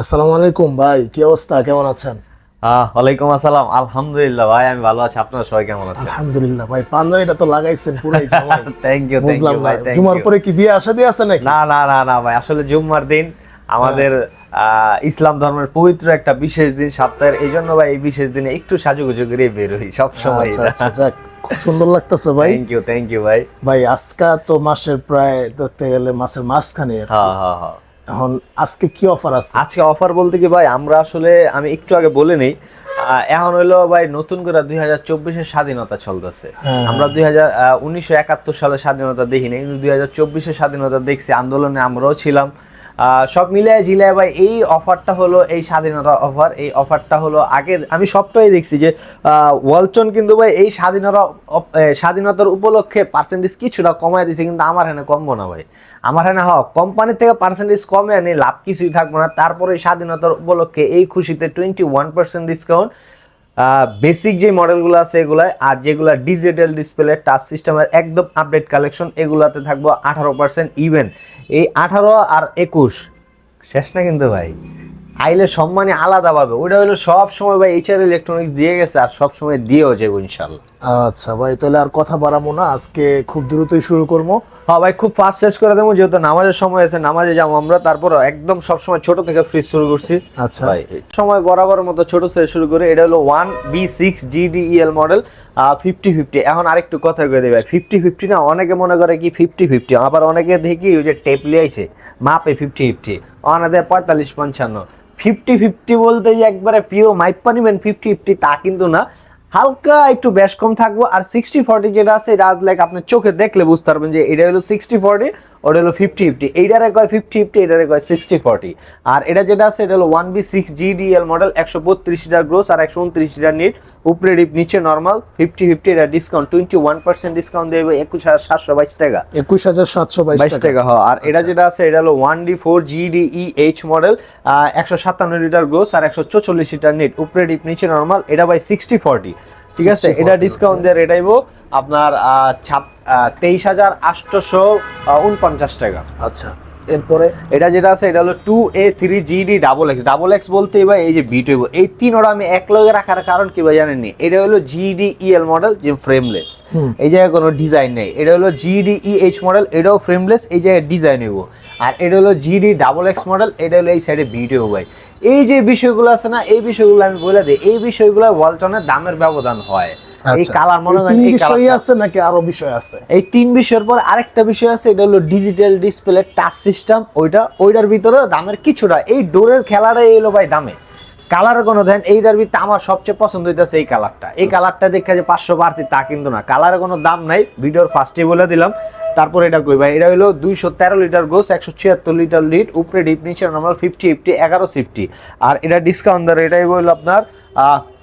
আসসালামু আলাইকুম ভাই কি অবস্থা? কেমন আছেন? ওয়ালাইকুম আসসালাম। আলহামদুলিল্লাহ ভাই আমি ভালো আছি। আপনারা সবাই কেমন আছেন? আলহামদুলিল্লাহ ভাই পাঞ্জাবিটা তো লাগাইছেন পুরাই জামাই। থ্যাংক ইউ থ্যাংক বুঝলাম ইউ ভাই জুমার পরে কি বিয়ে আসা দিয়ে আছে নাকি? না না না না ভাই আসলে জুম্মার দিন আমাদের ইসলাম ধর্মের পবিত্র একটা বিশেষ দিন সপ্তাহের এই জন্য ভাই এই বিশেষ দিনে একটু সাজুগুজু করে বের হই সব সময়। আচ্ছা আচ্ছা খুব সুন্দর লাগতেছে ভাই। থ্যাংক ইউ থ্যাংক ইউ ভাই। ভাই আজকা তো মাসের প্রায় ধরতে গেলে মাসের মাঝখানে। হ্যাঁ হ্যাঁ হ্যাঁ। এখন আজকে কি অফার আছে? আজকে অফার বলতে কি ভাই আমরা আসলে আমি একটু আগে বলে নেই এখন হইল ভাই নতুন করে দুই হাজার চব্বিশের স্বাধীনতা চলতেছে। হ্যাঁ। আমরা দুই হাজার উনিশশো একাত্তর সালে স্বাধীনতা দেখিনি কিন্তু দুই হাজার চব্বিশের স্বাধীনতা দেখছি আন্দোলনে আমরাও ছিলাম। সব মিলিয়ে ঝিলিয়ে ভাই, এই অফারটা হলো এই স্বাধীনতা অফার, এই অফারটা হলো আগে, আমি সবটাই দেখছি যে ওয়ালচন কিন্তু ভাই এই স্বাধীনতা স্বাধীনতার উপলক্ষে পার্সেন্টেজ কিছুটা কমায় দিছে, কিন্তু আমার এখানে কমবো না ভাই। আমার এখানে হোক কোম্পানির থেকে পার্সেন্টেজ কমে আনি, লাভ কিছুই থাকব না। তারপরে স্বাধীনতার উপলক্ষে এই খুশিতে twenty one percent discount basic যে মডেলগুলো আছে এগুলায় আর যেগুলা ডিজিটাল ডিসপ্লে টাচ সিস্টেমের একদম আপডেট কালেকশন এগুলাতে থাকব আঠারো পার্সেন্ট ইভেন এই আঠারো আর একুশ, শেষ না কিন্তু ভাই? আইলে সম্মানে আলাদা পাবে। ওটা হলো সব সময় ভাই এইচআর ইলেকট্রনিক্স দিয়ে গেছে আর সব সময় দিয়েও যাব ইনশাল্লাহ। আচ্ছা ভাই তাহলে আর কথা বাড়াবো না আজকে খুব দ্রুতই শুরু করব। হ্যাঁ ভাই খুব ফাস্ট শেষ করে দেবো যেহেতু নামাজের সময় আছে নামাজে যাব আমরা তারপর একদম সবসময় ছোট থেকে ফ্রিজ শুরু করছি। আচ্ছা। ভাই সময় বরাবর মতো ছোট থেকে শুরু করে এটা হলো one B six GDL model fifty fifty এখন আরেকটু কথা করে দেবে ফিফটি ফিফটি না অনেকে মনে করে কি ফিফটি ফিফটি আবার অনেকে দেখি ওই যে টেপ লিয়াইছে মাপে ফিফটি ফিফটি অনাদের পঁয়তাল্লিশ পঞ্চান্ন। ফিফটি ফিফটি বলতে যে একবারে পিওর মাইপা নিবেন ফিফটি ফিফটি, তা কিন্তু না। হালকা একটু বেশ কম থাকব। আর সিক্সটি ফর্টি যেটা আছে, এটা আজ লাইক আপনার চোখে দেখলে বুঝতে পারবেন যে এটা হলো সিক্সটি ফর্টি ওটা হলো ফিফটি ফিফটি এইটারে কয় ফিফটি ফিফটি এটারে কয় সিক্সটি ফর্টি আর এটা যেটা আছে এটা হলো one B six GDL model একশো বত্রিশ লিটার গ্রোস আর একশো উনত্রিশ লিটার নিট উপরে ডিপ নিচে নর্মাল ফিফটি ফিফটি এটা discount twenty one percent discount দেবে একুশ হাজার সাতশো বাইশ টাকা। একুশ হাজার সাতশো বাইশ টাকা টাকা। হয় আর এটা যেটা আছে এটা হলো one D four GDE H model একশো সাতান্ন লিটার গ্রোস আর একশো চৌচল্লিশ লিটার নিট উপরে ডিপ নিচে নর্মাল এটা বাই সিক্সটি ফর্টি ঠিক আছে? এটা 40, ডিসকাউন্ট দিয়ে এটাইবো আপনার ছাপ তেইশ হাজার আটশোশো উনপঞ্চাশ টাকা। আচ্ছা। এরপরে? এটা যেটা আছে এটা হলো two A three GD double X double X বলতে ভাই এই যে বিট এই তিন ওরা আমি এক লগে রাখার কারণ কি ভাই জানেননি? এটা হলো G D E L model যে ফ্রেমলেস এই জায়গায় কোনো ডিজাইন নেই। এটা হলো জিডি এইচ মডেল এটাও ফ্রেমলেস এই জায়গায় ডিজাইন হইব। আর এটা হলো জিডি ডাবল এক্স মডেল এটা হলো এই সাইডে ভিডিও ভাই এই যে বিষয়গুলো আছে না এই বিষয়গুলো আমি বলে দিই এই বিষয়গুলো ওয়ালটনের দামের ব্যবধান হয়। এই আচ্ছা। কালার মনে হয় তিন কালার আছে নাকি আরও বিষয় আছে? এই তিন বিষয়ের পর আরেকটা বিষয় আছে এটা হলো ডিজিটাল ডিসপ্লে টাচ সিস্টেম ওইটা ওইটার ভিতরে দামের কিছুটা এই ডোরের খেলাটাই এলো ভাই দামে। কালার কোনো দেন এইটার ভিতরে আমার সবচেয়ে পছন্দ হইতেছে এই কালারটা এই কালারটা দেখে যে পাঁচশো বাড়তি তা কিন্তু না। কালারের কোনো দাম নাই ভিডিওর ফার্স্টে বলে দিলাম। তারপর এটা কই ভাই এটা হলো দুইশো তেরো লিটার গোস একশো ছিয়াত্তর লিটার লিট উপরে ডিপ নিচে নর্মাল ফিফটি ফিফটি এগারো সিফটি আর এটা ডিসকাউন্ট দর এটাই হলো আপনার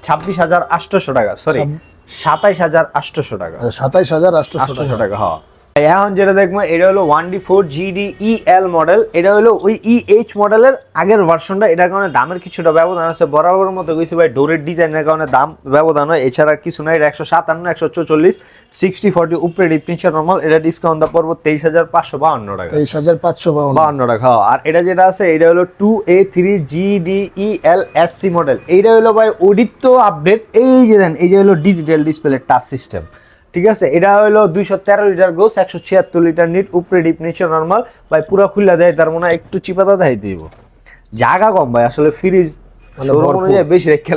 ছাব্বিশ হাজার আটশোশো টাকা সরি সাতাইশ হাজার আটশোশো টাকা। সাতাইশ হাজার আটশোশো টাকা। টাকা হ্যাঁ। এখন যেটা দেখব এটা হলো one D four GD EL model এটা হলো ওই ইএইচ মডেলের আগের ভার্সনটা এটার কারণে দামের কিছুটা ব্যবধান আছে। বরাবর মতো গেছি ভাই ডোরের ডিজাইনের কারণে দাম ব্যবধান হয়। এছাড়া কিছু নাই। এটা একশো সাতান্ন একশো চৌচল্লিশ সিক্সটি ফর্টি উপরে ডিপ নিচে নর্মাল এটা ডিসকাউন্ট দেওয়া পড়ব তেইশ হাজার পাঁচশো বাউন্ন টাকা। তেইশ হাজার পাঁচশো বাউন্ন। টাকা হ্যাঁ। আর এটা যেটা আছে এটা হলো two A three GD E L S C model এইটা হলো ভাই অডিত্য আপডেট। এই যে দেন এই যে হলো ডিজিটাল ডিসপ্লে টাচ সিস্টেম ঠিক আছে? এটা হলো দুইশো তেরো লিটার গোস একশো ছিয়াত্তর লিটার নিট উপরে ডিপ নিচে নর্মাল ভাই পুরো খুলে দেয় তার মনে হয় একটু চিপাতা দেয় দিব। জায়গা কম ভাই আসলে ফ্রিজ মানে বেশি রেখে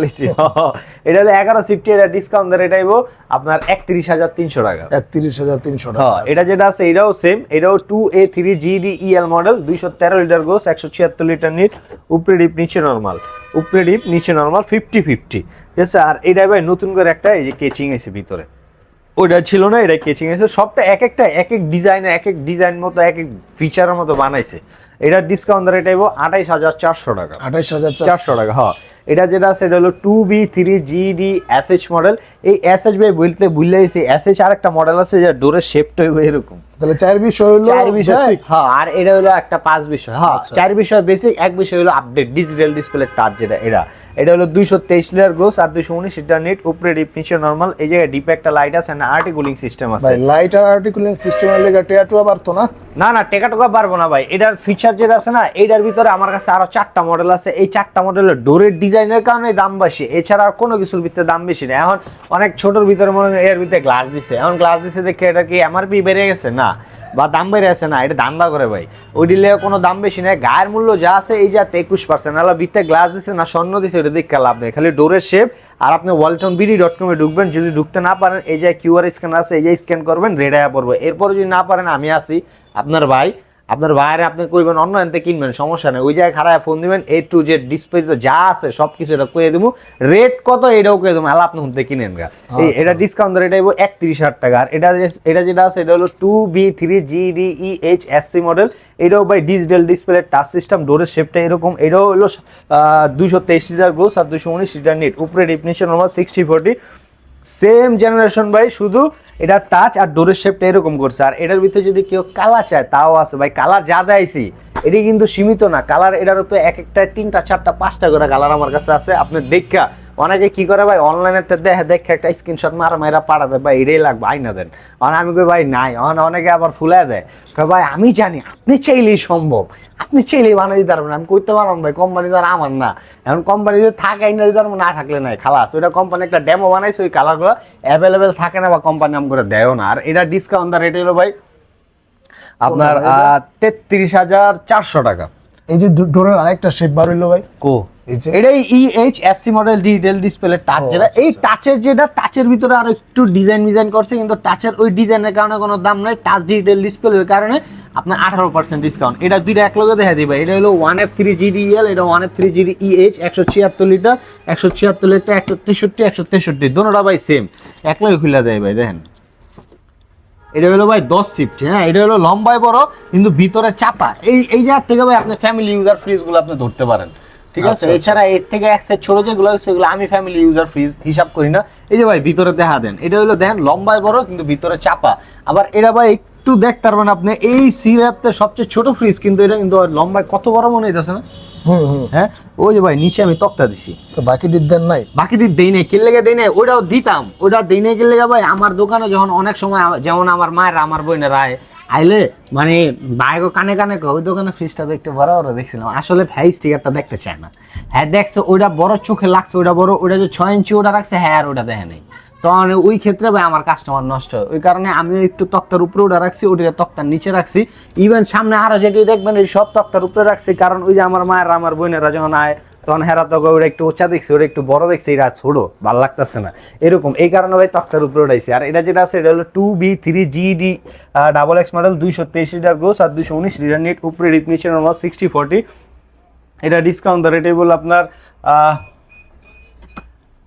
এটা হলো এগারো সিফটি এটা ডিসকাউন্ট দেয় এটাইবো। আপনার একত্রিশ হাজার তিনশো টাকা। একত্রিশ হাজার তিনশো টাকা। হ্যাঁ এটা যেটা আছে এটাও সেম এটাও two A three GD EL model দুইশো তেরো লিটার গোস একশো ছিয়াত্তর লিটার নিট উপরে ডিপ নিচে নর্মাল উপরে ডিপ নিচে নর্মাল ফিফটি ফিফটি ঠিক আছে? আর এটা ভাই নতুন করে একটা এই যে কেচিং আছে ভিতরে। ওটা ছিল না এটা কেচিং আছে সবটা এক একটা এক এক ডিজাইন এক এক ডিজাইন মতো এক এক ফিচারের মতো বানাইছে। এটার ডিসকাউন্ট রেট আইব আঠাইশ হাজার চারশো টাকা। আঠাইশ হাজার চারশো। টাকা হ্যাঁ। এটা যেটা আছে এটা হলো two B three GD SH model. এই এসএইচ ভাই বলতে বুঝলে এস এইচ আর একটা মডেল আছে যা ডোরের শেপটা হইব এরকম। তাহলে চার বিষয় হলো চার বিষয় হ্যাঁ। আর এটা হলো একটা পাঁচ বিষয়। হ্যাঁ আচ্ছা। চার বিষয় বেসিক এক বিষয় হলো আপডেট ডিজিটাল ডিসপ্লে টাচ যেটা এটা এটা হলো দুইশো তেইশ লিটার গ্রোস আর দুইশো উনিশ লিটার নিট উপরে ডিপ নিচে নর্মাল এই জায়গায় ডিপে একটা লাইট আছে না আর্টি কুলিং সিস্টেম আছে। ভাই লাইট আর আর্টিকুলিং সিস্টেমের লেগে টেয়াটু আবার তো না? না না টেকা টোকা পারব না ভাই। এটার ফিচার যেটা আছে না এইটার ভিতরে আমার কাছে আরও চারটা মডেল আছে। এই চারটা মডেলের ডোরের ডিজাইনের কারণে দাম বেশি। এছাড়া আর কোনো কিছুর ভিতরে দাম বেশি না। এখন অনেক ছোটোর ভিতরে মনে হয় এর ভিতরে গ্লাস দিছে। এখন গ্লাস দিছে দেখে এটা কি এমআরপি বেড়ে গেছে? না। বা দাম বেড়ে আছে না, এটা ধান্দা করে ভাই। ওই দিলে কোনো দাম বেশি নেই। গায়ের মূল্য যা আছে, এই যা একুশ পার্সেন্ট নাহলে বিতে গ্লাস দিছে না, স্বর্ণ দিছে এটা দেখে লাভ নেই। খালি ডোরের শেপ আর আপনি ওয়ালটন বিডি ডট কমে ঢুকবেন, যদি ঢুকতে না পারেন, এই যে কিউআর স্ক্যান আছে, এই যে স্ক্যান করবেন রেড আয়া পড়ব। এরপরে যদি না পারেন, আমি আসি আপনার ভাই। আপনার বাইরে আপনি কইবেন অন্য এনতে কিনবেন সমস্যা নেই। ওই জায়গায় খারাপ ফোন দিবেন এ টু জেড ডিসপ্লে যা আছে সব কিছু এটা কয়ে দেবো রেট কত এটাও কয়ে দেবো আলা আপনি হুনতে কিনেন গা। এই আচ্ছা। এটা ডিসকাউন্ট রেট আইবো একত্রিশ হাজার টাকা। আর এটা এটা যেটা আছে এটা হলো two B three G D E H S C model এটাও by digital display touch system ডোরের শেপটা এরকম। এটাও হলো দুশো তেইশ লিটার গ্রোস আর দুশো উনিশ লিটার নেট উপরে ডিফিনিশন আমার সিক্সটি ফোরটি সেম জেনারেশন ভাই, শুধু এটা টাচ আর ডোরের শেপটা এরকম করছে। আর এটার ভিতরে যদি কেউ কালার চায়, তাও আছে। ভাই কালার যা দেয়ছি এটি কিন্তু সীমিত না। কালার এটার উপরে এক একটা, তিনটা, চারটা, পাঁচটা করে কালার আমার কাছে আছে। আপনি দেখা, অনেকে কি করে ভাই অনলাইনে দেখে দেখে একটা স্ক্রিনশট মারা মাইরা পাঠাতে ভাই এটাই লাগবে আইনা দেন। আর আমি কই, ভাই নাই। অন- অনেকে আবার ফুলে দেয়। ভাই আমি জানি, আপনি চাইলেই সম্ভব। আপনি চাইলেই বানাই দিতে পারবেন আমি করতে পারলাম ভাই কোম্পানি তো আমার না। এখন কোম্পানি যদি থাকে না দিতে পারব না থাকলে নাই, খালাস। ওইটা কোম্পানি একটা ডেমো বানাইছে, ওই কালারগুলো অ্যাভেলেবেল থাকে না বা কোম্পানি নাম করে দেয়ও না। আর এটা ডিসকাউন্ট দা রেট হলো ভাই আপনার? তেত্রিশ হাজার চারশো টাকা। এই যে ডোরের আরেকটা শেপ বার হইল ভাই। কো? এই এটাই E H S C model digital display touch যেটা। আচ্ছা, এই আচ্ছা। টাচের যেটা টাচের ভিতরে আরও একটু ডিজাইন ডিজাইন করছে কিন্তু টাচের ওই ডিজাইনের কারণে কোনো দাম নাই। টাচ ডিজিটাল ডিসপ্লের কারণে আপনার আঠারো পার্সেন্ট ডিসকাউন্ট এটা দুইটা এক লগে দেখা দিবে এটা হলো ওয়ান এফ থ্রি জিডিএল এটা one F three GD EH একশো ছিয়াত্তর লিটার একশো ছিয়াত্তর লিটার একশো তেষট্টি একশো তেষট্টি। দোনোটা ভাই সেম এক লগে খুলে দেয় ভাই দেখেন। এটা হলো ভাই দশ সিফট হ্যাঁ? এটা হলো লম্বায় বড় কিন্তু ভিতরে চাপা। এই এই জায়গা থেকে ভাই আপনি ফ্যামিলি ইউজার ফ্রিজগুলো আপনি ধরতে পারেন। ঠিক আছে? আচ্ছা, আচ্ছা। এছাড়া এর থেকে এক সেট ছোট যেগুলো আছে সেগুলো আমি ফ্যামিলি ইউজার ফ্রিজ হিসাব করি না। এই যে ভাই ভিতরে দেখা দেন। এটা হলো দেখেন লম্বায় বড় কিন্তু ভিতরে চাপা। আবার এটা ভাই একটু দেখতে পারবেন আপনি এই সিরাপতে সবচেয়ে ছোট ফ্রিজ কিন্তু এটা কিন্তু লম্বায় কত বড় মনে হইতেছে না? হ্যাঁ? ওই যে ভাই নিচে আমি তক্তা দিছি। তো বাকি দিন নাই? বাকি দিন দেই নাই দেই নাই? ওটাও দিতাম ওটা দেই নাই ভাই। আমার দোকানে যখন অনেক সময় যেমন আমার মায়ের আমার বোনের আয় আইলে মানে বাইগো কানে কানে কয়, ওই দোকানে ফ্রিজটা তো একটু বড় বড় দেখছিলাম। আসলে ভাই স্টিকারটা দেখতে চায় না। হ্যাঁ দেখছে ওটা বড় চোখে লাগছে ওটা বড় ওটা যে ছয় ইঞ্চি ওটা রাখছে হ্যাঁ আর ওটা দেখে নেই। তখন ওই ক্ষেত্রে ভাই আমার কাস্টমার নষ্ট হয়। ওই কারণে আমিও একটু তক্তার উপরে ওটা রাখছি ওটা তক্তার নিচে রাখছি। ইভেন সামনে আরও যেটি দেখবেন, এই সব তক্তার উপরে রাখছি। কারণ ওই যে আমার মায়ের, আমার বোনেরা যখন আয়, তখন হেরা তো ওরা একটু উঁচা দেখছি ওটা একটু বড় দেখছি। এটা ছোট, ভালো লাগতেছে না। এরকম, এই কারণে ভাই তক্তার উপরে উঠাইছি। আর এটা যেটা আছে, এটা হলো two B three GD double X model দুইশো তেইশ লিটার গ্রোস আর দুইশো উনিশ লিটার নেট উপরে রিপনিশন নর্মাল সিক্সটি ফোর্টি এটা ডিসকাউন্ট রেট বলে আপনার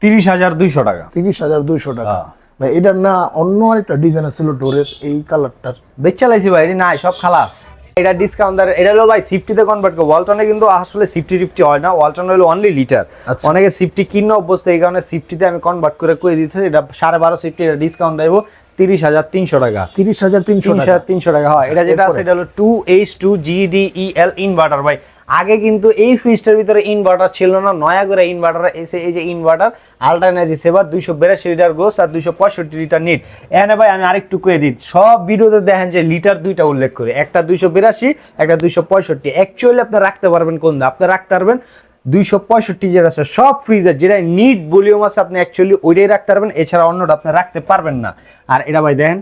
তিরিশ হাজার দুইশো টাকা। তিরিশ হাজার দুইশো টাকা। হ্যাঁ। ভাই এটার না অন্য আরেকটা ডিজাইন ছিল ডোরের এই কালারটার। বেচালাইছি ভাই এটা নাই সব খালাস। এটা ডিসকাউন্ট এটা হলো ভাই সিফটিতে কনভার্ট করব ওয়ালটনে কিন্তু আসলে সিফটি টিফটি হয় না ওয়ালটন হলো অনলি লিটার আচ্ছা। অনেকে সিফটি কিনে অভ্যস্ত এই কারণে সিফটিতে আমি কনভার্ট করে করে দিচ্ছি এটা সাড়ে বারো সিফটি এটা ডিসকাউন্ট দেবো তিরিশ হাজার তিনশো টাকা। তিরিশ হাজার তিনশো টাকা। তিনশো টাকা হয়। এটা যেটা আছে এটা হলো two H two GDEL inverter ভাই। আগে কিন্তু এই ফ্রিজটার ভিতরে ইনভার্টার ছিল না নয়া করে ইনভার্টার এসে এই যে ইনভার্টার আলট্রা এনার্জি সেভার দুইশো বিরাশি লিটার গোস আর দুইশো পঁয়ষট্টি লিটার নিট। এনে ভাই আমি আরেকটু কয়ে দিই সব ভিডিওতে দেখেন যে লিটার দুইটা উল্লেখ করে একটা দুইশো বিরাশি একটা দুইশো পঁয়ষট্টি। অ্যাকচুয়ালি আপনি রাখতে পারবেন কোন দা আপনি রাখতে পারবেন দুইশো পঁয়ষট্টি যেটা আছে সব ফ্রিজের যেটা নিট ভলিউম আছে আপনি অ্যাকচুয়ালি ওইটাই রাখতে পারবেন এছাড়া অন্যটা আপনি রাখতে পারবেন না। আর এটা ভাই দেখেন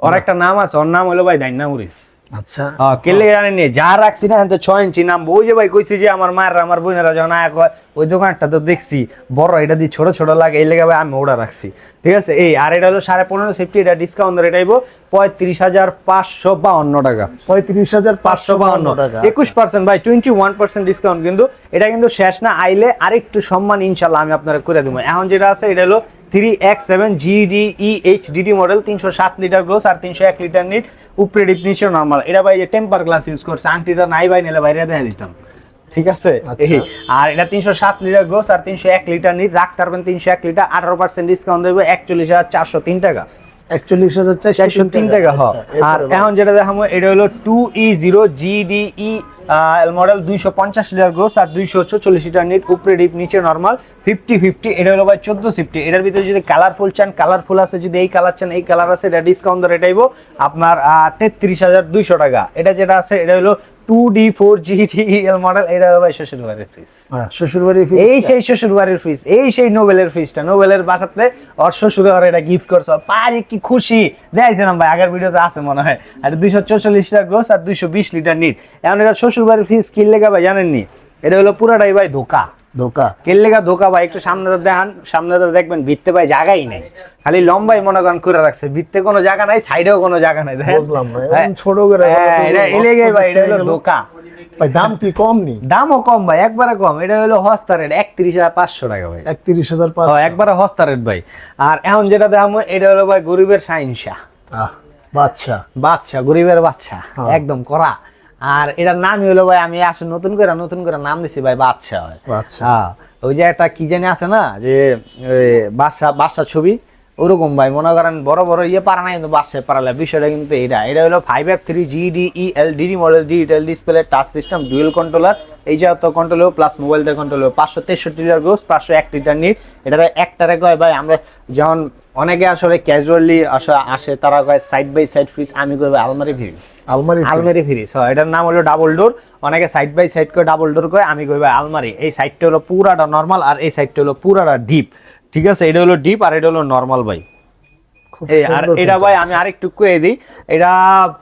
ওর একটা নাম আছে ওর নাম হলো ভাই ডাইনা মরিস আচ্ছা। কেলে জানেন নি? যা রাখছি না ছয় ইঞ্চি নাম ওই যে ভাই কইছি যে আমার মায়ের আমার বোনেরা যখন আয়া কয় ওই দোকানটা তো দেখছি বড় এটা দিয়ে ছোট ছোট লাগে এই লেগে ভাই আমি ওটা রাখছি। ঠিক আছে? এই আর এটা হলো সাড়ে পনেরো সেফটি এটা ডিসকাউন্ট রেট আইব পঁয়ত্রিশ হাজার পাঁচশো বাউন্ন টাকা। পঁয়ত্রিশ হাজার পাঁচশো বাউন্ন টাকা একুশ পার্সেন্ট ভাই টোয়েন্টি ওয়ান পার্সেন্ট ডিসকাউন্ট কিন্তু। এটা কিন্তু শেষ না আইলে আরেকটু সম্মান ইনশাল্লাহ আমি আপনারা করে দেবো। এখন যেটা আছে এটা হলো three X seven GDE H DD model তিনশো সাত লিটার গ্লোস আর তিনশো এক লিটার নিট উপরে ডিপনিশন নর্মাল এটা ভাই টেম্পার গ্লাস ইউজ করছে আংটিটা নাই ভাই নিলে বাইরে দেখা দিতাম। ঠিক আছে? আচ্ছা। আর এটা তিনশো সাত লিটার গ্লোস আর তিনশো এক লিটার নিট রাখতে পারবেন তিনশো এক লিটার আঠারো পার্সেন্ট ডিসকাউন্ট দেবে একচল্লিশ হাজার চারশো তিন টাকা। একচল্লিশ হাজার চারশো তিন টাকা। হ। আর এখন যেটা দেখাবো এটা হলো two E zero GDE model দুইশো পঞ্চাশ লিটার গ্রোস আর দুইশো চল্লিশ লিটার নিট উপরে ডিপ নিচে নর্মাল ফিফটি ফিফটি এটা হলো ভাই চোদ্দ ফিফটি এটার ভিতরে যদি কালারফুল চান কালারফুল আছে, যদি এই কালার চান, এই কালার আছে, এটা ডিসকাউন্ট রেট আইব আপনার তেত্রিশ হাজার দুইশো টাকা। এটা যেটা আছে, এটা হলো two D four G DL model এটা হলো ভাই শ্বশুর বাড়ির ফ্রিজ হ্যাঁ শ্বশুর বাড়ি এই সেই শ্বশুর বাড়ির ফ্রিজ এই সেই নোবেলের ফ্রিজটা নোবেলের বাসাতে ওর শ্বশুর এটা গিফট করছ। পারি কি খুশি। দেখছিলাম ভাই আগের ভিডিওতে আছে মনে হয়। আর দুইশো চৌচল্লিশ লিটার গ্রোস আর দুইশো বিশ লিটার নিট এখন এটা শ্বশুর বাড়ির ফ্রিজ কিনলে ভাই জানেননি? এটা হলো পুরাটাই ভাই ধোকা। ধোকা। কিনলে লেগা ধোকা ভাই? একটু সামনে দেখান সামনে দেখবেন ভিত্তে ভাই জায়গাই নেই। খালি লম্বাই মনে করেন করে রাখছে। ভিত্তে কোনো জায়গা নাই সাইডেও কোনো জায়গা নাই বুঝলাম না, হ্যাঁ। ছোট করে হ্যাঁ, এটা এলেগে ভাই এটা হলো ধোকা। ভাই দাম কি কম নি? দামও কম ভাই একবারে কম। এটা হলো হস্তা রেট একত্রিশ হাজার পাঁচশো টাকা ভাই। একত্রিশ হাজার পাঁচ ও, একবারে হস্তা রেট ভাই। আর এখন যেটা দাম এটা হলো ভাই গরিবের সাইনসা বাচ্চা বাচ্চা গরিবের বাচ্চা হ্যাঁ। একদম করা আর এটার নামই হলো ভাই আমি আসলে নতুন করে নতুন করে নাম দিছি ভাই বাদশাহ বাচ্চা হ্যাঁ ওই যে একটা কি জানি আছে না যে বাদশাহ বাদশাহ বাদশা ছবি ওরকম ভাই মনে করেন বড় বড় ইয়ে পারা না কিন্তু বাসে পারালে বিষয়টা কিন্তু এটা এটা হলো five F three G D E L DD model digital display touch system dual controller এই যে তো কন্ট্রোল প্লাস মোবাইল দিয়ে কন্ট্রোল পাঁচশো তেষট্টি লিটার গোস পাঁচশো এক লিটার নিট। এটা একটারে কয় ভাই আমরা যেমন অনেকে আসলে ক্যাজুয়ালি আসে তারা কয় সাইড বাই সাইড ফ্রিজ আমি কই আলমারি ফ্রিজ আলমারি আলমারি ফ্রিজ হয় এটার নাম হলো ডাবল ডোর অনেকে সাইড বাই সাইড কয় ডাবল ডোর কয় আমি কই আলমারি। এই সাইডটা হলো পুরাটা নর্মাল আর এই সাইডটা হলো পুরাটা ডিপ ঠিক আছে? এটা হলো ডিপ আর এটা হলো নর্মাল ভাই। আর এটা ভাই। আমি আরেকটু কয়ে দিই এটা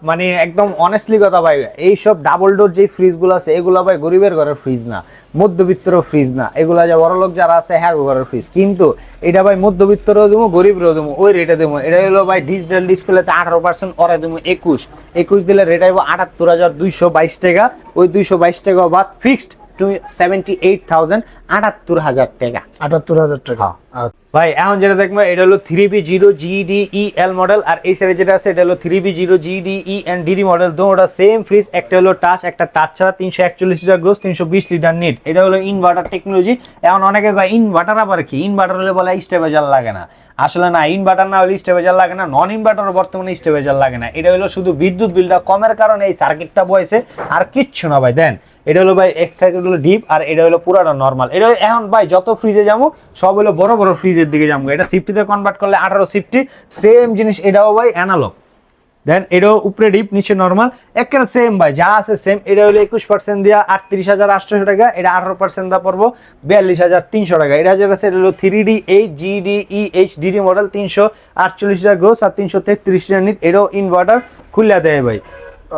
মানে একদম অনেস্টলি কথা ভাই এই সব ডাবল ডোর যে ফ্রিজগুলো আছে এগুলো ভাই গরিবের ঘরের ফ্রিজ না মধ্যবিত্তর ফ্রিজ না। এগুলা যে বড় লোক যারা আছে হ্যাঁ ঘরের ফ্রিজ কিন্তু এটা ভাই মধ্যবিত্তরও দেবো গরিবরও দেবো ওই রেটে দেবো। এটা হলো ভাই ডিজিটাল ডিসপ্লেতে আঠারো পার্সেন্ট ওরা দেবো একুশ। একুশ দিলে রেট আইব আটাত্তর হাজার দুইশো বাইশ টাকা। ওই দুইশো বাইশ টাকা বাদ ফিক্সড সেভেন্টি এইট থাউজেন্ড আটাত্তর হাজার টাকা। আটাত্তর হাজার টাকা। হ্যাঁ। আচ্ছা, ভাই, এখন যেটা দেখব, এটা হলো three B zero GDE L model আর এই সাইডে যেটা আছে, এটা হলো three B zero GDE and DD model দুটোটা same fridge একটা হলো টাচ একটা টাচ ছাড়া, তিনশো একচল্লিশ লিটার গ্রোস তিনশো বিশ লিটার নিট এটা হলো ইনভার্টার টেকনোলজি এখন অনেকে ইনভার্টার আবার কি? ইনভার্টার হলে বলে স্টেবেজার লাগে না। আসলে না ইনভার্টার না হলে স্টেবেজার লাগে না নন ইনভার্টার বর্তমানে স্টেবেজার লাগে না। এটা হলো শুধু বিদ্যুৎ বিলটা কমের কারণে এই সার্কিটটা বয়েছে আর কিচ্ছু না ভাই, দেন। এটা হলো ভাই, এক সাইড হলো ডিপ আর এটা হলো পুরাটা নর্মাল এটা এখন ভাই, যত ফ্রিজে যাব, সব হলো বড় বড় ফ্রিজের দিকে যাব। এটা সিফটিতে কনভার্ট করলে আঠারো সিফটি সেম জিনিস এটাও ভাই অ্যানালগ দেন এটাও উপরে ডিপ নিচে নর্মাল একেবারে সেম ভাই যা আছে সেম এটা হলো একুশ পার্সেন্ট দিয়া আটত্রিশ হাজার আটশোশো টাকা এটা আঠারো পার্সেন্ট দা পড়ব বিয়াল্লিশ হাজার তিনশো টাকা। এটা যেটা আছে এটা হলো three D eight G D E H DD model তিনশো আটচল্লিশ হাজার গ্রোস আর তিনশো তেত্রিশ হাজার নিট এটাও ইনভার্টার খুলে দেয় ভাই।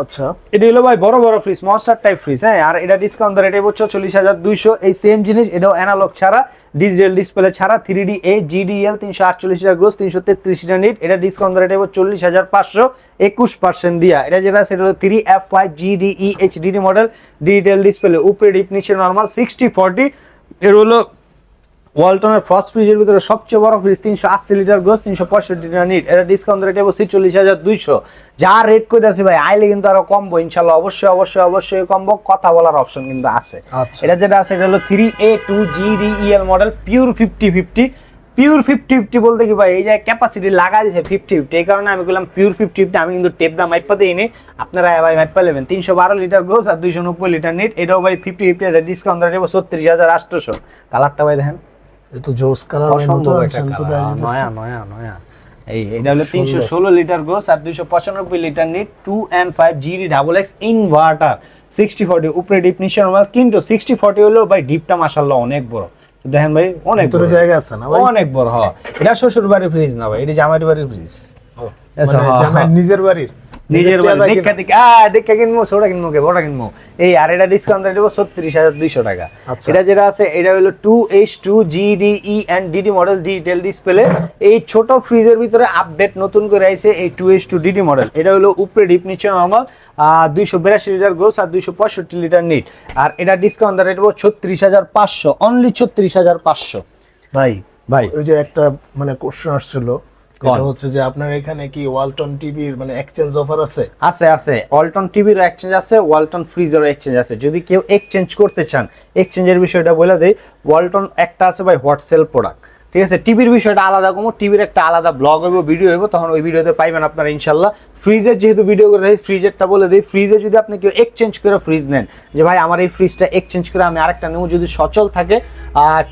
আচ্ছা। এটা হলো ভাই বড় বড় ফ্রিজ মনস্টার টাইপ ফ্রিজ হ্যাঁ। আর এটা ডিসকাউন্ট এটা হচ্ছে চল্লিশ হাজার দুইশো। এই সেম জিনিস এটাও অ্যানালগ ছাড়া। ডিজিটাল ডিসপ্লে ছাড়া থ্রি ডি এ জিডিএল তিনশো আটচল্লিশ হাজার গ্রোস তিনশো তেত্রিশ হাজার নিট এটা ডিসকাউন্ট রেট এবার চল্লিশ হাজার পাঁচশো একুশ পার্সেন্ট দিয়া। এটা যেটা সেটা হলো three F five GDE H DD model digital display উপরে ডিপ নিচে নর্মাল সিক্সটি ফর্টি এর হলো ওয়ালটনের ফ্রস্ট ফ্রিজের ভিতরে সবচেয়ে বড় ফ্রিজ তিনশো আশি লিটার গ্রোস তিনশো পঁয়ষট্টি লিটার নিট এটা ডিসকাউন্ট রেট এবো ছিচল্লিশ হাজার দুইশো। যা রেট করে আছে ভাই আইলে কিন্তু আরও কমবো ইনশাল্লাহ। অবশ্যই অবশ্যই অবশ্যই কমবো। কথা বলার অপশন কিন্তু আছে। আচ্ছা। এটা যেটা আছে এটা হলো three A two G DL model pure fifty fifty pure fifty fifty বলতে কি ভাই এই যে ক্যাপাসিটি লাগা দিয়েছে ফিফটি ফিফটি এই কারণে আমি বললাম পিওর ফিফটি ফিফটি আমি কিন্তু টেপ দাম মাইপা দিইনি। আপনারা ভাই মাইপা নেবেন। তিনশো বারো লিটার গ্রোস আর দুইশো নব্বই লিটার নিট এটাও ভাই ফিফটি ফিফটি এটা ডিসকাউন্ট রেট ছত্রিশ হাজার আটশোশো কালারটা ভাই দেখেন। এটা জোস কালার অসম্ভব একটা হ্যাঁ, যাচ্ছে। নয়া নয়া নয়া। এই এটা হলো তিনশো ষোলো লিটার গ্রোস আর দুইশো পঁচানব্বই litre net two and five GD double X inverter sixty forty উপরে ডিপ নিচে normal, কিন্তু সিক্সটি ফর্টি হলো ভাই ডিপটা মাসাল্লাহ অনেক বড়। তো দেখেন ভাই অনেক বড়। জায়গা আছে না ভাই? অনেক বড় হ এটা শ্বশুর বাড়ির ফ্রিজ না ভাই এটা বাড়ির ফ্রিজ আচ্ছা, মানে হ্যাঁ, জামাই হ্যাঁ। নিজের বাড়ির? নিজের দেখা দেখে দেখা কিনবো ছোটা কিনবো কে? বড় কিনবো। এই আর এটা ডিসকাউন্ট দেবো ছত্রিশ হাজার দুইশো টাকা। আচ্ছা। এটা যেটা আছে এটা হলো two H two GDE and DD model digital display এই ছোট ফ্রিজের ভিতরে আপডেট নতুন করে আইছে এই two H two DD model এটা হলো উপরে ডিপ নিচে নর্মাল দুইশো বিরাশি লিটার গোস আর দুইশো পঁয়ষট্টি লিটার নিট। আর এটা ডিসকাউন্ট রেট ছত্রিশ হাজার পাঁচশো অনলি ছত্রিশ হাজার পাঁচশো। ভাই ভাই। ওই যে একটা মানে কোশ্চেন আসছিল? এটা হচ্ছে যে আপনার এখানে কি ওয়ালটন টিভির মানে এক্সচেঞ্জ অফার আছে? আছে আছে। ওয়ালটন টিভির এক্সচেঞ্জ আছে ওয়ালটন ফ্রিজেরও এক্সচেঞ্জ আছে। যদি কেউ এক্সচেঞ্জ করতে চান এক্সচেঞ্জের বিষয়টা বলে দেই ওয়ালটন একটা আছে ভাই হোয়াটসেল প্রোডাক্ট ঠিক আছে? টিভির বিষয়টা আলাদা কমো টিভির একটা আলাদা ব্লগ হইব ভিডিও হইব তখন ওই ভিডিওতে পাইবেন আপনারা ইনশাল্লাহ। ফ্রিজের যেহেতু ভিডিও করে থাকি ফ্রিজেরটা বলে দিই ফ্রিজে যদি আপনি কেউ এক্সচেঞ্জ করে ফ্রিজ নেন যে ভাই আমার এই ফ্রিজটা এক্সচেঞ্জ করে আমি আরেকটা নেব যদি সচল থাকে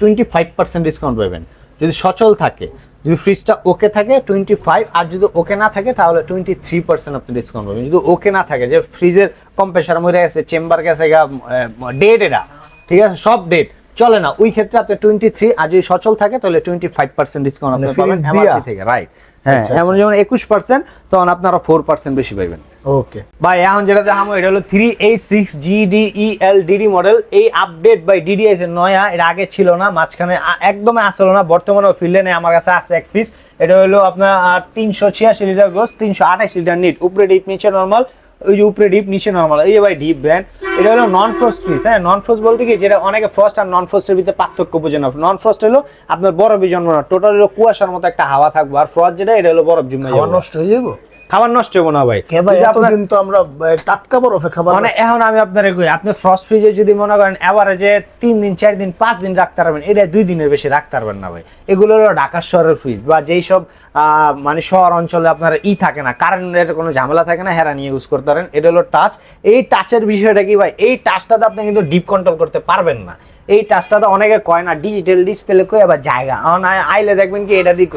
টোয়েন্টি ফাইভ পার্সেন্ট ডিসকাউন্ট পাবেন যদি সচল থাকে যদি ফ্রিজটা ওকে থাকে টোয়েন্টি ফাইভ আর যদি ওকে না থাকে তাহলে টোয়েন্টি থ্রি পার্সেন্ট আপনি ডিসকাউন্ট পাবেন। যদি ওকে না থাকে যে ফ্রিজের কম্প্রেসার মরে গেছে চেম্বার গেছে ডেট এটা ঠিক আছে? সব ডেট চলে না। ওই ক্ষেত্রে আপনি টোয়েন্টি থ্রি আর যদি সচল থাকে তাহলে টোয়েন্টি ফাইভ পার্সেন্ট ডিসকাউন্ট মানে আপনি পাবেন দিয়া? MRP থেকে রাইট হ্যাঁ আচ্ছা, এমন যেমন একুশ পার্সেন্ট তখন আপনারা ফোর পার্সেন্ট বেশি পাইবেন। ওকে ভাই এখন যেটা দেখাবো এটা হলো three eight six GDEL DD model এই আপডেট বাই ডিডি এসে নয়া এটা আগে ছিল না মাঝখানে একদমই আসলো না বর্তমানে ফিল্ডে নেই আমার কাছে আছে এক পিস এটা হলো আপনার তিনশো ছিয়াশি লিটার গোস তিনশো আঠাশ লিটার নিট উপরে ডিপ নিচে নর্মাল ওই যে উপরে ডিপ নিচে নর্মাল এই যে ভাই ডিপ ব্র্যান্ড এটা হলো নন ফ্রস্ট পিস হ্যাঁ? নন ফ্রস্ট বলতে কি যেটা অনেকে ফ্রস্ট আর নন ফ্রস্টের ভিতরে পার্থক্য বোঝে না। নন ফ্রস্ট হলো আপনার বরফ জন্ম না। টোটাল হলো কুয়াশার মতো একটা হাওয়া থাকব। আর ফ্রস্ট যেটা এটা হলো বরফ খাবার যাবে। নষ্ট হয়ে যাব? খাবার নষ্ট হব না ভাই। এতদিন তো আমরা টাটকা বরফে খাবার মানে এখন আমি আপনার কই আপনি ফ্রস্ট ফ্রিজে যদি মনে করেন এভারেজে তিন দিন চার দিন পাঁচ দিন রাখতে পারবেন এটা দুই দিনের বেশি রাখতে পারবেন না ভাই। এগুলো হলো ঢাকা শহরের ফ্রিজ বা যেই সব মানে শহর অঞ্চলে আপনার ই থাকে না, কারেন্টের কোনো ঝামেলা থাকে না হেরা নিয়ে ইউজ করতে পারেন। এটা হলো টাচ এই টাচের বিষয়টা কি ভাই? এই টাচটাতে আপনি কিন্তু ডিপ কন্ট্রোল করতে পারবেন না। এই টাচটাতে অনেকে কয় না ডিজিটাল ডিসপ্লে কই আবার জায়গা? আইলে দেখবেন কি এটা দিক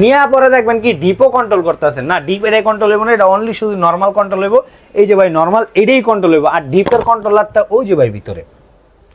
নিয়ে পরে দেখবেন কি ডিপও কন্ট্রোল করতে করতেছেন না ডিপ এটাই কন্ট্রোল হইব না, এটা অনলি শুধু নর্মাল কন্ট্রোল হইব। এই যে ভাই নর্মাল এটাই কন্ট্রোল হইব। আর ডিপের কন্ট্রোলারটা ওই যে ভাই ভিতরে।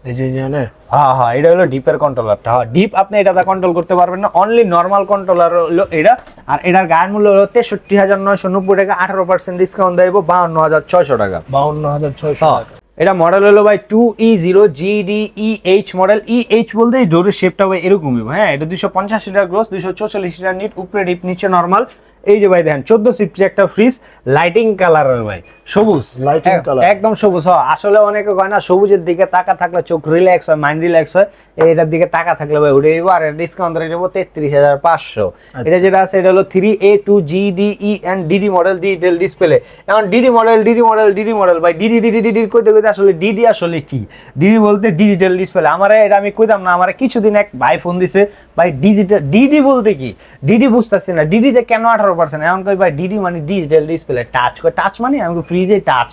এই যে জানে হ্যাঁ হ্যাঁ এটা হলো ডিপের কন্ট্রোলারটা হ্যাঁ ডিপ আপনি এটাতে কন্ট্রোল করতে পারবেন না অনলি নর্মাল কন্ট্রোলার হলো এটা। আর এটার গায়ের মূল্য হলো তেষট্টি হাজার নয়শো নব্বই টাকা আঠারো পার্সেন্ট ডিসকাউন্ট দেবো বাউন্ন হাজার ছয়শো টাকা। বাউন্ন হাজার ছয়শো হ্যাঁ, টাকা। এটা মডেল হলো ভাই two E zero GDEH model EH বলতে এই ডোরের শেপটা ভাই এরকমই হ্যাঁ এটা দুশো পঞ্চাশ লিটার গ্রোস দুশো চৌচল্লিশ লিটার নিট উপরে ডিপ নিচে নর্মাল এই যে ভাই দেখেন চোদ্দ সিফটি একটা ফ্রিজ লাইটিং কালারের ভাই সবুজ এক- colour। একদম সবুজ হয় আসলে অনেকে কয় না সবুজের দিকে তাকা থাকলে চোখ রিল্যাক্স হয় মাইন্ড রিল্যাক্স হয় এটার দিকে তাকা থাকলে ভাই উঠে যাব আর ডিসকাউন্ট রেট যাব তেত্রিশ হাজার পাঁচশো এটা যেটা আছে এটা হলো three A two GDE and DD model digital display এখন DD model DD model DD model ভাই ডিডি ডিডি ডিডি কইতে কইতে আসলে ডিডি আসলে কি ডিডি বলতে ডিজিটাল ডিসপ্লে আমার এটা আমি কইতাম না আমার কিছুদিন এক ভাই ফোন দিছে ভাই ডিজিটাল ডিডি বলতে কি ডিডি বুঝতেছি না ডিডিতে কেন আঠারো পার্সেন্ট এখন কই ভাই ডিডি মানে ডিজিটাল ডিসপ্লে টাচ টাচ মানে আমাকে ফ্রিজে টাচ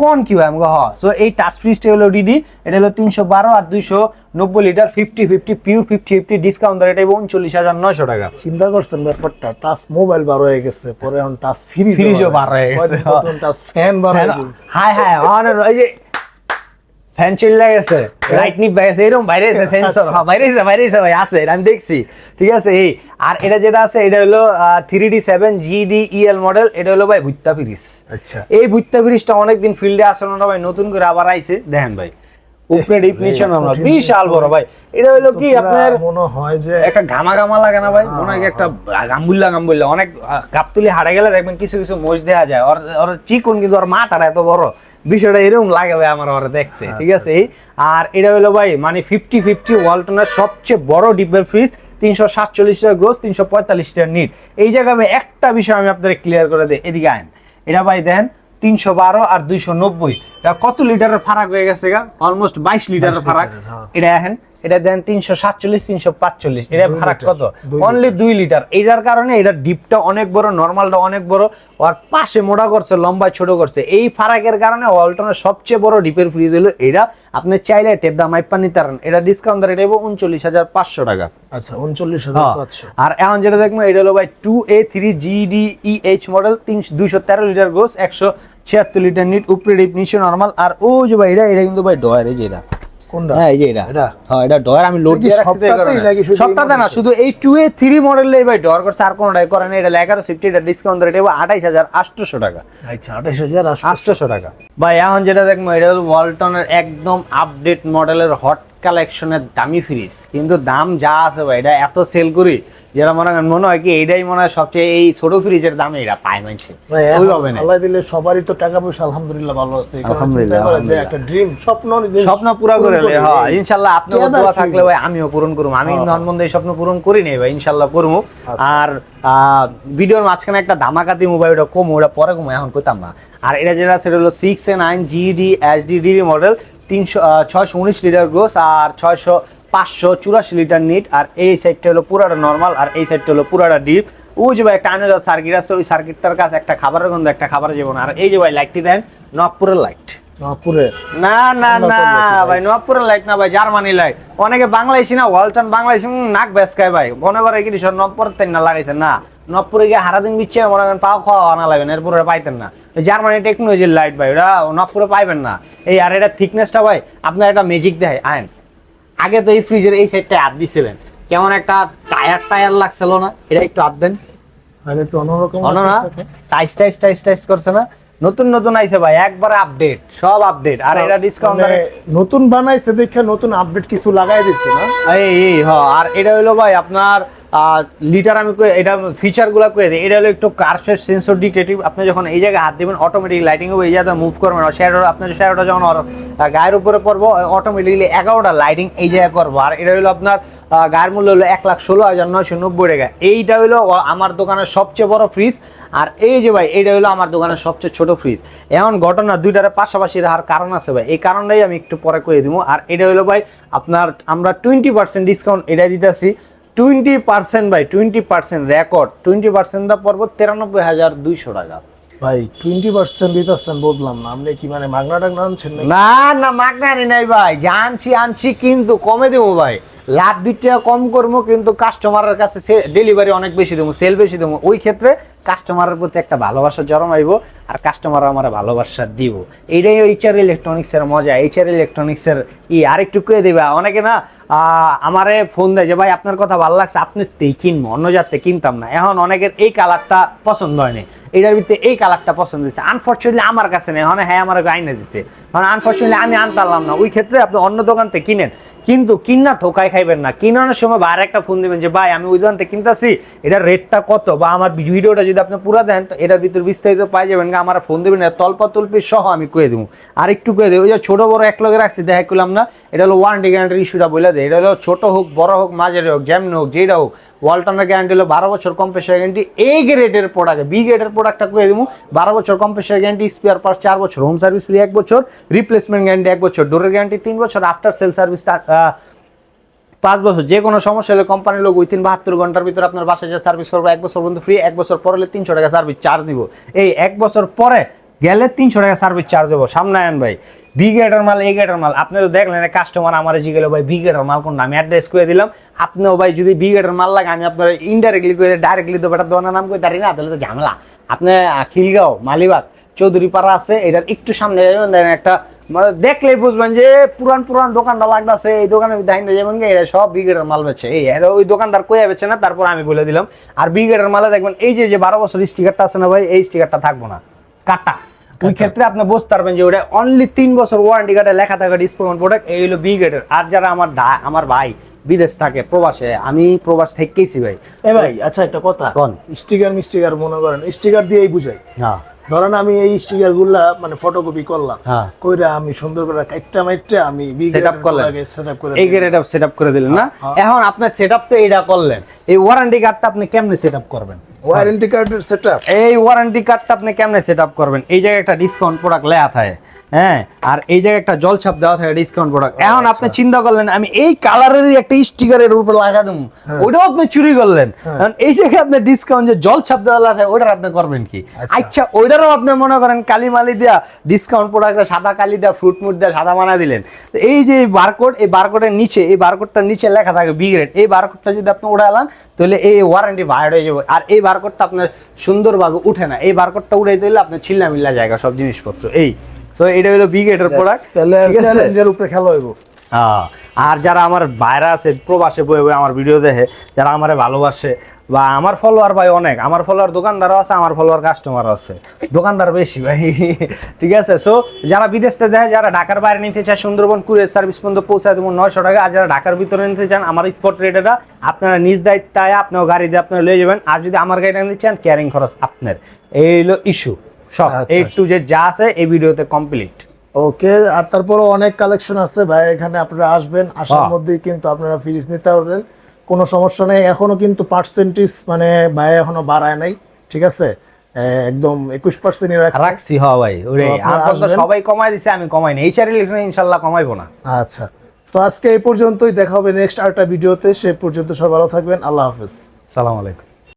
কোন কি হয় আমাকে হ। সো এই টাচ ফ্রিজটা হলো ডিডি এটা হলো তিনশো বারো আর দুইশো নব্বই litre fifty fifty pure fifty fifty discount এটা উনচল্লিশ হাজার নয়শো টাকা। চিন্তা করছেন ব্যাপারটা টাচ মোবাইল বার হয়ে গেছে পরে এখন টাচ ফ্রিজ ফ্রিজও বার হয়ে গেছে। টাচ ফ্যান বার হয়ে গেছে? হাই হাই ওই যে ফ্যান চিল্লা গেছে লাইটনিং বাইরে এরকম বাইরে এসে সেন্সর হ্যাঁ বাইরে এসে বাইরে এসে ভাই আছে আমি দেখছি ঠিক আছে এই আর এটা যেটা আছে এটা হলো three D seven GDEL model এটা হলো ভাই ফ্রিজ আচ্ছা। এই ব্রিজটা অনেকদিন ফিল্ডে আসলো না ভাই নতুন করে আবার আইছে দেখেন ভাই উপরে বিশাল বড় ভাই এটা হলো কি আপনার মনে হয় যে একটা ঘামা ঘামা লাগে না ভাই মনে হয় একটা গাম্বুল্লা গাম্বুল্লা অনেক আহ, গাবতুলি হারে গেলে দেখবেন কিছু কিছু মোজ দেওয়া যায় ওর ওর চিকন কিন্তু ওর মাথাটা এত বড় বিষয়টা এরকম লাগে ভাই আমার ওরা দেখতে ঠিক আছে? আর এটা হলো ভাই মানে ফিফটি ফিফটি ওয়ালটনের সবচেয়ে বড় ডিপের ফ্রিজ তিনশো সাতচল্লিশটা গ্রোস তিনশো পঁয়তাল্লিশ টাকা নিট এই জায়গায় আমি একটা বিষয় আমি আপনাদের ক্লিয়ার করে দিই এদিকে আইন এটা ভাই দেন তিনশো বারো আর দুইশো নব্বই। কত লিটারের ফারাক হয়ে গেছে গা? অলমোস্ট বাইশ লিটারের ফারাক। হ্যাঁ। এটা দেখেন এটা দেন তিনশো সাতচল্লিশ তিনশো পাঁচচল্লিশ। এটা ফারাক কত? অনলি দুই লিটার। এটার কারণে এটার ডিপটা অনেক বড় নর্মালটা অনেক বড় আর পাশে মোটা করছে লম্বা ছোট করছে। এই ফারাকের কারণে ওয়ালটনের সবচেয়ে বড় ডিপের ফ্রিজ হলো এটা। আপনি চাইলে টেপ দাম মাইপা নিতে পারেন। এটা ডিসকাউন্ট রেট হবে উনচল্লিশ হাজার পাঁচশো টাকা। আচ্ছা উনচল্লিশ হাজার হ্যাঁ। আর এখন যেটা দেখব এটা হলো ভাই two A three GDEH model তিনশো দুইশো তেরো লিটার গোস একশো ছিয়াত্তর লিটার নিট উপরে ডিপ নিচে নর্মাল আর ও যে ভাই এটা এটা কিন্তু ভাই ডয়ের এটা কোনটা? হ্যাঁ এই যে এটা। এটা? হ্যাঁ এটা ডয়ার আমি লোড দিয়ে রাখছি সবটাতে না শুধু এই ভাই ডয়ার করছে আর কোনোটাই করে না। এটা ডিসকাউন্ট রেট টাকা। আচ্ছা টাকা। ভাই এখন যেটা দেখব এটা হলো ওয়ালটনের একদম আপডেট মডেলের হট কালেকশনের দামি ফ্রিজ কিন্তু দাম যা আছে ভাই এটা এত সেল করি যেটা মনে হয় মনে হয় কি এইটাই মনে হয় সবচেয়ে এই ছোট ফ্রিজের দামে এটা পায় মানছে ওইভাবে না আল্লাহ দিলে সবারই তো টাকা পয়সা আলহামদুলিল্লাহ ভালো আছে। আলহামদুলিল্লাহ। একটা ড্রিম স্বপ্ন স্বপ্ন পুরা করে হ্যাঁ ইনশাল্লাহ আপনার দোয়া থাকলে ভাই আমিও পূরণ করব আমি হ্যাঁ। এই স্বপ্ন পূরণ করি নাই ভাই ইনশাল্লাহ করব আচ্ছা। আর ভিডিওর মাঝখানে একটা ধামাকাতি মোবাইল ওটা কম ওটা পরে কমো এখন কইতাম না। আর এটা যেটা সেটা হলো six A nine GD S D D model তিনশো ছয়শো উনিশ লিটার গ্রোস আর ছয়শো পাঁচশো চুরাশি লিটার নিট আর এই সাইডটা হলো পুরাটা নর্মাল আর এই সাইডটা হলো পুরাটা ডিপ ওই যে ভাই একটা আনের সার্কিট আছে ওই সার্কিটটার কাছে একটা খাবারের গন্ধ একটা খাবারের জীবন। আর এই যে ভাই লাইটটি দেন নকপুরের লাইট না না না ভাই? নবপুরের লাইট না ভাই জার্মানি লাইট অনেকে বাংলাদেশি না ওয়ালটন বাংলাদেশি নাক বেসকায় ভাই। মনে করে কি সব তেন না লাগাইছেন? না নবপুরে গিয়ে হারাদিন বিচ্ছে মনে করেন পাও খাওয়া আনা লাগবেন এরপরে পাইতেন না। জার্মানি টেকনোলজির লাইট ভাই ওটা নবপুরে পাইবেন না। এই আর এটা থিকনেসটা ভাই আপনার একটা ম্যাজিক দেয় আইন আগে তো এই ফ্রিজের এই সাইডটা হাত দিছিলেন। কেমন একটা টায়ার টায়ার লাগছিল না? এটা একটু হাত দেন। আর একটু অন্যরকম অন্যরা টাইস টাইস টাইস টাইস করছে না। নতুন নতুন আইছে ভাই একবারে আপডেট সব আপডেট আর এটা ডিসকাউন্ট মানে নতুন বানাইছে দেখে নতুন আপডেট কিছু লাগাই দিচ্ছে না? এই এই হ আর এটা হলো ভাই আপনার লিটার আমি এটা ফিচার করে দিই? এটা হলো একটু কার্সের সেন্সর ডিটেক্টিভ আপনি যখন এই জায়গায় হাত দেবেন অটোমেটিক লাইটিং হবে এই জায়গায় মুভ করবেন শ্যাডো আপনার শ্যাডোটা যখন গায়ের উপরে পড়ব অটোমেটিকলি এগারোটা লাইটিং এই জায়গায় করব। আর এটা হলো আপনার গায়ের মূল্য হলো এক লাখ ষোলো হাজার নয়শো নব্বই টাকা। এইটা হলো আমার দোকানের সবচেয়ে বড় ফ্রিজ আর এই যে ভাই, এইটা হলো আমার দোকানের সবচেয়ে ছোট ফ্রিজ এমন ঘটনা দুইটার পাশাপাশি রাখার কারণ আছে ভাই। এই কারণটাই আমি একটু পরে করে দিব। আর এটা হলো ভাই, আপনার আমরা টোয়েন্টি পার্সেন্ট ডিসকাউন্ট এটা দিতেছি। টোয়েন্টি পার্সেন্ট ভাই twenty percent record twenty percent দা পর্ব তিরানব্বই হাজার দুইশো টাকা। ভাই টোয়েন্টি পার্সেন্ট দিতেছেন বুঝলাম না। আপনি কি মানে মাগনা টাগনা আনছেন না না মাগনা আনি নাই ভাই। জানছি আনছি কিন্তু কমে দেবো ভাই। লাভ দুই টাকা কম করব কিন্তু কাস্টমারের কাছে ডেলিভারি অনেক বেশি দেবো সেল বেশি দেবো। ওই ক্ষেত্রে কাস্টমারের প্রতি একটা ভালোবাসা জন্মাইবো আর কাস্টমার আমার ভালোবাসা দিব। এইটাই এইচআর ইলেকট্রনিক্সের মজা। এইচআর ইলেকট্রনিক্সের ই আরেকটু কয়ে দিবা, অনেকে না আমারে ফোন দেয় যে, ভাই, আপনার কথা ভালো লাগছে, আপনি তেই কিনবো, অন্য জাতে কিনতাম না। এখন অনেকের এই কালারটা পছন্দ হয়নি এটার ভিতরে এই কালারটা পছন্দ হয়েছে আনফর্চুনেটলি আমার কাছে নেই। মানে হ্যাঁ আমার আইনে দিতে। মানে আনফর্চুনেটলি আমি আনতারলাম না। ওই ক্ষেত্রে আপনি অন্য দোকান থেকে কিনেন। কিন্তু কিনা থোকাই খাইবেন না। কিনানোর সময় বাইরে একটা ফোন দিবেন যে ভাই আমি ওই দোকান থেকে কিনতেছি। এটার রেটটা কত? বা আমার ভিডিওটা যদি আপনি পুরা দেন তো এটার ভিতরে বিস্তারিত পাই যাবেন। গা, আমার ফোন দিবেন তল্পা তল্পি সহ আমি কয়ে দেবো। আর একটু কয়ে দেবো। ওই যে ছোট বড় এক লগে রাখছি দেখা করলাম না। এটা হলো ওয়ারেন্টি গ্যারান্টির ইস্যুটা বলে দেয়। এটা হলো ছোট হোক বড় হোক মাঝের হোক যেমন হোক যেটা হোক ওয়ালটনের গ্যারান্টি হলো বারো বছর কম্প্রেসার গ্যারান্টি এই গ্রেডের প্রোডাক্ট বি গ্রেডের প্রোডাক্টটা কয়ে দেবো। বারো বছর কম্প্রেসার গ্যারান্টি স্পেয়ার পার্টস চার বছর হোম সার্ভিস ফ্রি এক বছর। রিপ্লেসমেন্ট গ্যারান্টি এক বছর ডোরের গ্যারান্টি তিন বছর আফটার সেল সার্ভিস পাঁচ বছর, যে কোনো সমস্যা হলে কোম্পানির লোক উইথিন বাহাত্তর ঘণ্টার ভিতরে আপনার বাসায় যে সার্ভিস করব, এক বছর পর্যন্ত ফ্রি এক বছর পরে হলে তিনশো টাকা সার্ভিস চার্জ দিব। এই এক বছর পরে গেলে তিনশো টাকা সার্ভিস চার্জ দেবো। সামনে আয়ন ভাই বি গেটার মাল এই গেটার মাল। আপনি তো দেখলেন কাস্টমার আমার জিগেলো ভাই বি মাল কোনটা? আমি অ্যাড্রেস করে দিলাম। আপনিও ভাই, যদি বি গেটার মাল লাগে, আমি আপনার ইনডাইরেক্টলি করে ডাইরেক্টলি তো বেটার দোকানের নাম করে দাঁড়িয়ে না, তাহলে তো ঝামেলা। আপনি খিলগাঁও, মালিবাগ চৌধুরী পাড়া আছে, এটার একটু সামনে যাবেন একটা মানে দেখলেই বুঝবেন যে পুরান পুরান দোকানটা লাগতেছে, এই দোকানে দাহিনে যাবেন কি এটা সব বিগেটার মাল বেছে এই ওই দোকানদার কয়ে বেছে না, তারপর আমি বলে দিলাম। আর বিগেটার মালে দেখবেন, এই যে যে বারো বছর স্টিকারটা আছে না ভাই, এই স্টিকারটা থাকব না। কাটা ওই ক্ষেত্রে আপনি বুঝতে পারবেন যে ওটা অনলি তিন বছর ওয়ারেন্টি কার্ডে লেখা থাকে ডিসকাউন্ট প্রোডাক্ট এই হলো বিগেটার আর যারা আমার আমার ভাই বিদেশ থাকে প্রবাসে আমি প্রবাস থেকেইছি ভাই এ ভাই আচ্ছা একটা কথা। কোন? স্টিকার মিস্টিকার মনে করেন। স্টিকার দিয়েই বুঝাই। হ্যাঁ। ধরেন আমি এই স্টিকারগুলা মানে ফটোকপি করলাম। হ্যাঁ। কইরা আমি সুন্দর করে কাইটটা মাইটটা আমি সেট আপ করলেন। সেট আপ করে এই। গ্রেড আপ করে দিলেন না? হ্যাঁ। এখন আপনার সেট আপ তো এইটা করলেন। এই ওয়ারেন্টি কার্ডটা আপনি কেমনে সেট আপ করবেন? ওয়ারেন্টি কার্ড সেট আপ এই ওয়ারেন্টি কার্ডটা আপনি কেমনে সেট আপ করবেন? এই জায়গায় একটা ডিসকাউন্ট প্রোডাক্ট লেয়া থাকে। হ্যাঁ আর এই জায়গায় একটা জল ছাপ দেওয়া থাকে ডিসকাউন্ট প্রোডাক্ট এখন আপনি চিন্তা করলেন আমি এই কালারেরই একটা স্টিকারের উপর লাগা দেবো ওটাও আপনি চুরি করলেন। কারণ এই জায়গায় আপনি ডিসকাউন্ট যে জল ছাপ দেওয়া লাগে ওটার আপনি করবেন কি? আচ্ছা। আচ্ছা ওইটারও আপনি মনে করেন কালি মালি দিয়া ডিসকাউন্ট প্রোডাক্টে সাদা কালি দেওয়া ফ্রুট মুট দেওয়া সাদা বানা দিলেন। এই যে বারকোড এই বারকোডের নিচে এই বারকোডটার নিচে লেখা থাকে বি গ্রেড এই বারকোডটা যদি আপনি উড়ালান তাহলে এই ওয়ারেন্টি ভাইড হয়ে যাবে। আর এই বারকোডটা আপনার সুন্দরভাবে উঠে না। এই বারকোডটা উড়াই দিলে আপনার ছিল্লা মিল্লা জায়গা সব জিনিসপত্র। এই তো এটা হলো বি গ্রেডের প্রোডাক্ট তাহলে চ্যালেঞ্জের উপরে খেলা হইব। হ্যাঁ, আর যারা আমার বাইরে আছে প্রবাসে বয়ে বয়ে আমার ভিডিও দেখে যারা আমারে ভালোবাসে বা আমার ফলোয়ার ভাই অনেক আমার ফলোয়ার দোকানদারও আছে আমার ফলোয়ার কাস্টমারও আছে। দোকানদার বেশি ভাই ঠিক আছে? সো যারা বিদেশ থেকে দেয় যারা ঢাকার বাইরে নিতে চায় সুন্দরবন কুরিয়ার সার্ভিস পর্যন্ত পৌঁছায় দেবো নয়শো টাকা আর যারা ঢাকার ভিতরে নিতে চান আমার স্পট রেটেটা আপনারা নিজ দায়িত্বে আপনার গাড়ি দিয়ে আপনারা লয়ে যাবেন। আর যদি আমার গাড়িটা নিতে চান ক্যারিং খরচ আপনার। এই হলো ইস্যু সব এই টু যে যা আছে এই ভিডিওতে কমপ্লিট ওকে আর তারপরে অনেক কালেকশন আছে। ভাই এখানে আপনারা আসবেন আসার হ্যাঁ। মধ্যেই কিন্তু আপনারা ফ্রিজ নিতে পারবেন। কোনো সমস্যা নেই। এখনও কিন্তু পার্সেন্টেজ মানে ভাই এখনও বাড়ায় নাই ঠিক আছে? এ, একদম একুশ পার্সেন্টই রাখছে। রাখছি হ ভাই ওরে সবাই কমাই দিছে আমি কমাই না এইচআর ইলেকট্রনিক ইনশাল্লাহ কমাইবো না। আচ্ছা। তো আজকে এই পর্যন্তই। দেখা হবে নেক্সট আরেকটা ভিডিওতে। সে পর্যন্ত সবাই ভালো থাকবেন। আল্লাহ হাফেজ। সালাম আলাইকুম।